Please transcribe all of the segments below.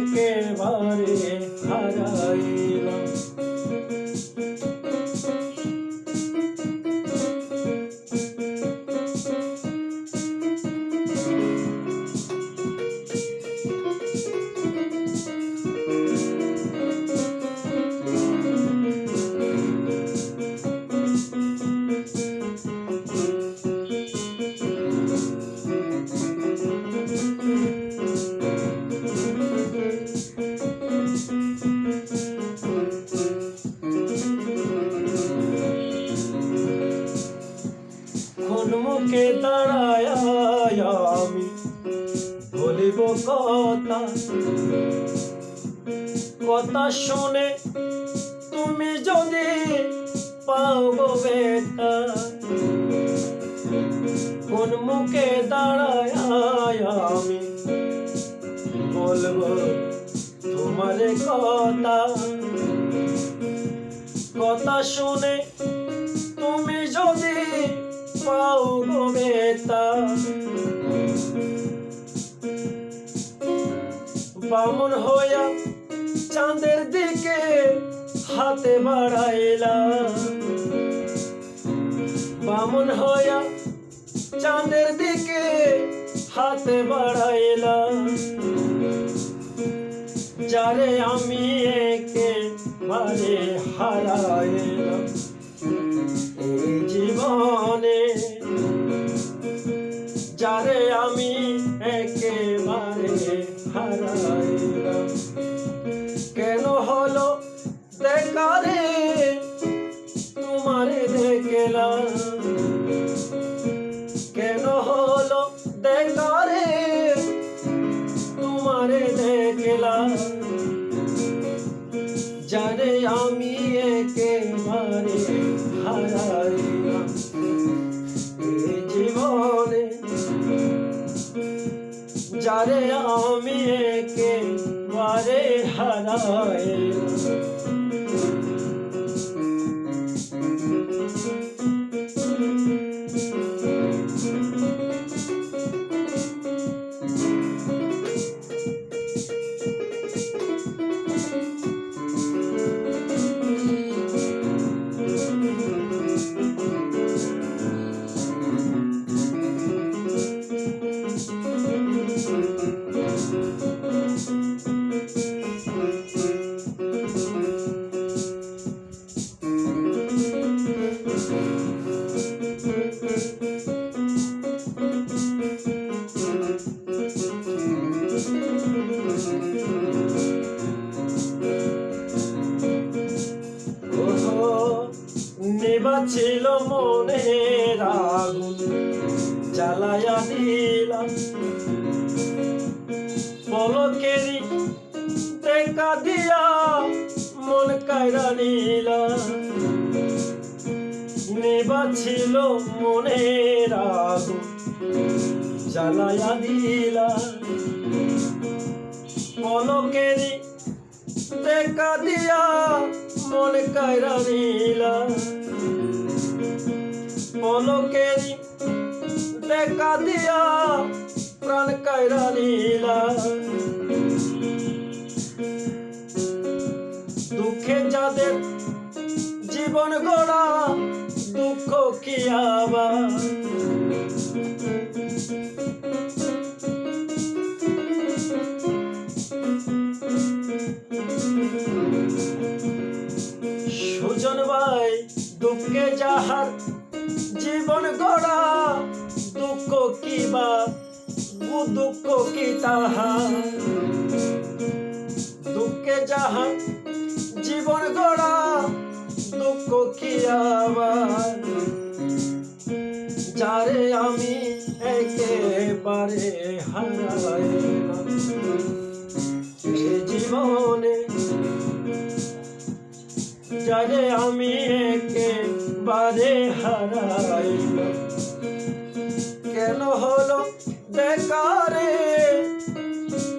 একেবারে শুনে তুমি যদি পাও গো বেটা, কোন মুখে দাঁড়ায় আমি? বলব তোমার কথা। কথা শুনে তুমি যদি পাও গো বেতা বামন হইয়া চাঁদের দিকে হাতে বাড়াইলাম। বামন হয়া চাঁদের দিকে হাতে বাড়াইলাম। যারে আমি একে মারে এই হারাইলাম কেন হলো দেখারে তোমারে দেখলাম। কেন হলো দেখারে তোমারে দেখলাম। যারে আমি একেবারে হারাইলাম। মন কায়রা নিলাম নিবাছিল মনের আগুন জ্বালায়া দিলা। পলকেরি দেখা দিয়া মন কায়রা নিলা। সুজন ভাই, দুঃখে যাহার জীবন গড়া, দুঃখ কি বা দুঃখ কি তাহা দুঃখে যাহা জীবন গড়া, দুঃখ কি আবার? যারে আমি একেবারে হারাইলাম জীবনে যারে আমি একেবারে হারাইলাম কেন হলো বেকারে?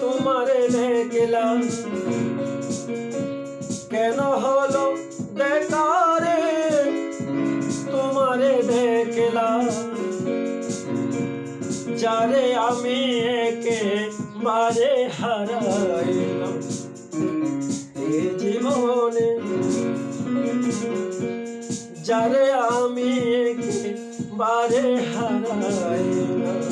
তোমারে দেখলাম যারে আমি একে মারে হারাইলাম। জীবনে যারে আমি একে বারে হারাইলাম।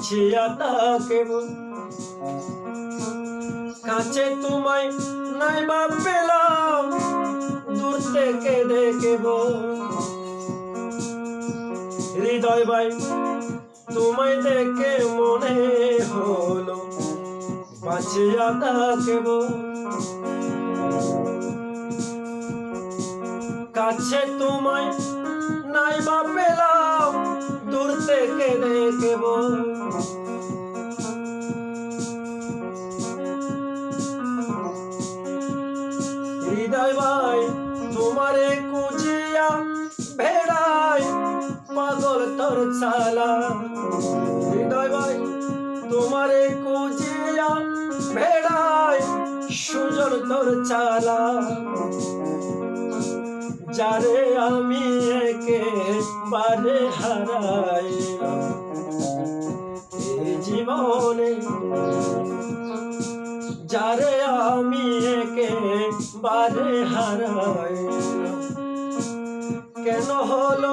পাছিয়া তাকে কাছে তোমায় নাই বা পেলাম, দূর থেকে দেখব। হৃদয় ভাই, তোমায় দেখে মনে হলো পাছিয়া তাকেব কাছে তোমায় নাই বা পেলাম, দূর থেকে দেখব। পাগল তোর চালা হৃদয় ভাই, তোমারে কুচিয়া ভেড়াই সুজন তোর চালা যারে আমি একে বারে হারাই জীবনে। যারে আমি একে বারে হারাইলাম, কেন হলো